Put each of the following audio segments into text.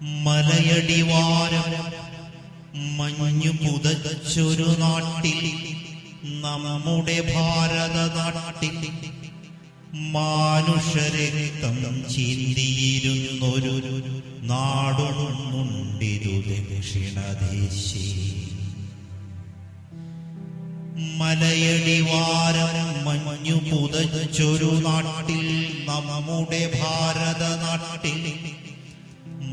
മലയടിവാരം മഞ്ഞു പുതച്ചൊരു നാട്ടിൽ നമ്മുടെ ഭാരത നാട്ടിൽ മാനുഷരക്തം ചിന്തിയിരുന്നൊരു നാടൊന്നുണ്ടിരു ദക്ഷിണദേശി. മലയടിവാരം മഞ്ഞു പുതച്ചൊരു നാട്ടിൽ നമ്മുടെ ഭാരത നാട്ടിൽ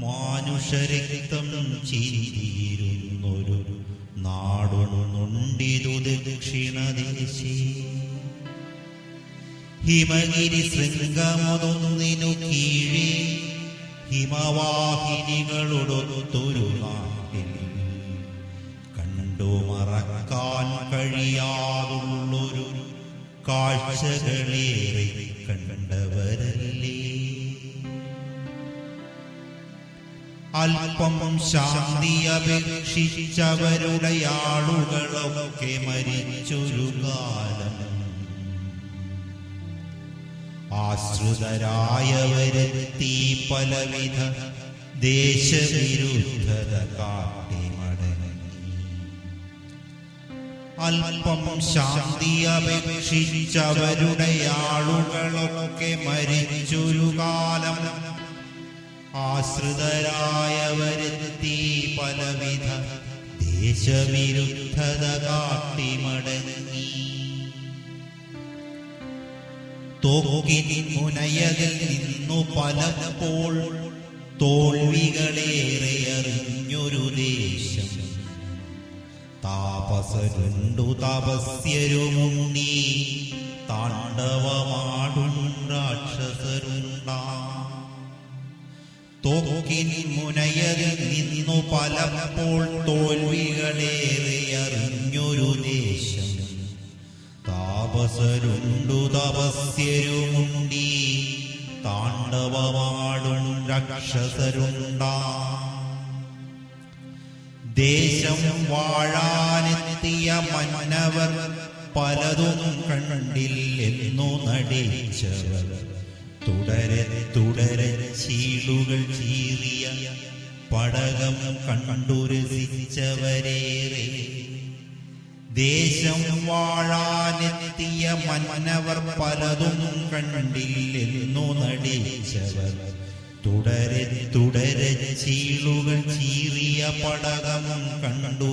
മാനുഷരക്തം ചിരിയിരുന്നൊരു നാടൊന്നുണ്ടിരു ദക്ഷിണദേശി ഹിമഗിരി ശൃംഗമതൊന്നിനു കീഴേ ഹിമവാഹിനികളോടൊത്തൊരു നാട്ടിൽ കണ്ടു മറക്കാൻ കഴിയാതുള്ളൊരു കാഴ്ചകളേറെ കണ്ടവരല്ലേ അല്പം ശാന്തി അപേക്ഷിച്ചവരുടെ ആളുകളൊക്കെ മരിച്ചൊരു കാലം. ആശ്രിതരായവരെത്തി പലവിധ ദേശവിരുദ്ധത കാട്ടി മടങ്ങി. അല്പം ശാന്തി അപേക്ഷിച്ചവരുടെ ആളുകളൊക്കെ മരിച്ചൊരു കാലം. ആശ്രിതരായവരെത്തി പലവിധ ദേശവിരുദ്ധത കാട്ടിമടങ്ങി തോക്കിൻ മുനയതിൽ നിന്നു പലപ്പോൾ തോൽവികളേറെ അറിഞ്ഞൊരു ദേശം താപസരുണ്ടു തപസ്യരുമുണ്ണി താണ്ഡവമാടും രാക്ഷസരുണ്ടാ തോക്കിൻ മുനയതിൽ നിന്നു പലപ്പോൾ തോൽവികളേറെ അറിഞ്ഞൊരു ദേശം. താപസരുണ്ടു തപസ്യരുമുണ്ടി താണ്ഡവമാടും രാക്ഷസരുണ്ടാ. ദേശം വാഴാനെത്തിയ മന്നവർ പലതും കണ്ടില്ലെന്നു നടിച്ചവർ. തുടരെ തുടരെ ചീളുകൾ ചീറിയ പടകം കണ്ടുരസിച്ചവരേറെ. ദേശം വാഴാനെത്തിയ മന്നവർ പലതും കണ്ടില്ലെന്നു നടിച്ചവർ. തുടരെ തുടരെ ചീളുകൾ ചീറിയ പടകം കണ്ടു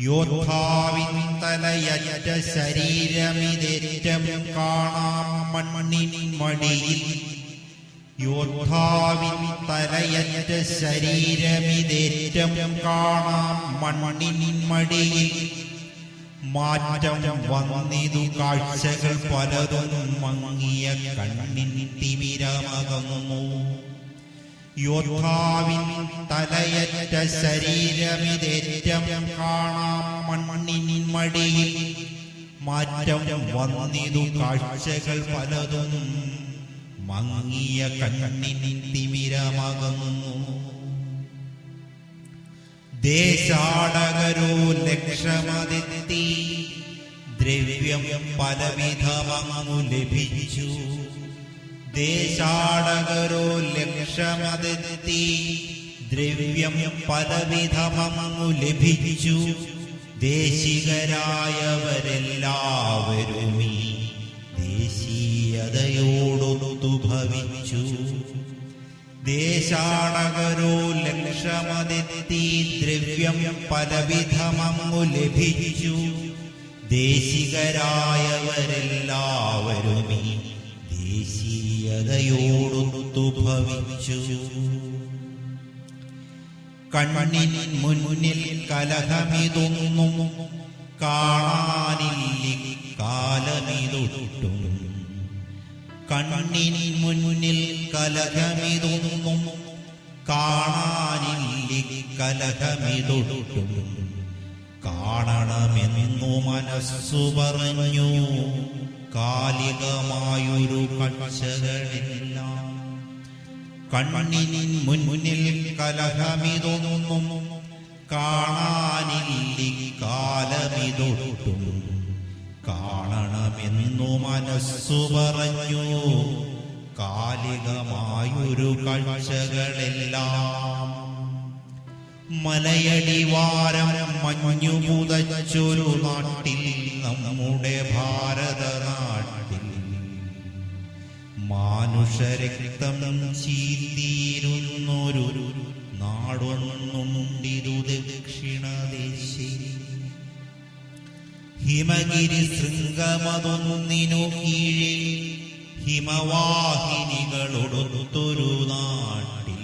രസിച്ചവരേറെ യോദ്ധാവിൻ തലയറ്റ ശരീരമിതേറ്റം കാണാം മണ്ണിൻ മടിയിൽ. യോദ്ധാവിൻ തലയറ്റ ശരീരമിതേറ്റം കാണാം മണ്ണിൻ മടിയിൽ. മാറ്റം വന്നിതു കാഴ്ചകൾ പലതും മങ്ങിയ കണ്ണിൻ തിമിരമകന്നു യോദ്ധാവിൻ തലയറ്റ ശരീരമിതേറ്റം കാണാം മണ്ണിൻ മടിയിൽ. മാറ്റം വന്നിതു കാഴ്ചകൾ പലതും മങ്ങിയ കണ്ണിനി തിമിരമകുന്നു ദേശാടകരോ ലക്ഷമതെത്തി. ദ്രവ്യം പലവിധമങ്ങു ലഭിച്ചു. ദേശാടകരോ ലക്ഷമതെത്തി ദ്രവ്യം പലവിധമങ്ങു ലഭിച്ചു. ദേശികരായവരെല്ലാവരും ദേശീയതയോടൊത്തു ഭവിച്ചു ദേശാടകരോ ലക്ഷമതെത്തി ദ്രവ്യം പലവിധമങ്ങു ലഭിച്ചു. ദേശികരായവരെല്ലാവരും ദേശീയതയോടൊത്തു ഭവിച്ചു കണ്ണിൻ മുന്നിൽ കലഹമിതൊന്നും കാണാനില്ല കാലമിതൊട്ടും. കണ്ണിൻ മുന്നിൽ കലഹമിതൊന്നും കാണാനില്ല കലഹമിതൊട്ടും. കാണണമെന്നു മനസ്സു പറഞ്ഞു. കാലികമായൊരു കക്ഷകളില്ല കണ്ണിനിൻ മുന്നിൽ കലഹമിതൊന്നും കാണാനില്ലി കാലമിതൊട്ടും കാണണമെന്നു മനസ്സു പറഞ്ഞു. കാലികമായൊരു കാഴ്ചകളെല്ലാം മലയടിവാരം മഞ്ഞു പുതച്ചൊരു നാട്ടിൽ നമ്മുടെ ഭാരത നാട്ടിൽ മാനുഷരക്തം ചീന്തിയിരുന്നൊരു നാടൊന്നുണ്ടിരു ദക്ഷിണദേശി. ഹിമഗിരി ശൃംഗമതൊന്നിനു കീഴിൽ ഹിമവാഹിനികളൊടുത്തൊരു നാട്ടിൽ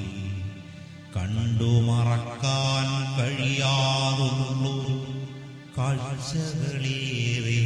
കണ്ടു മറക്കാൻ കഴിയാതുള്ളൂ കാഴ്ചകളേറെ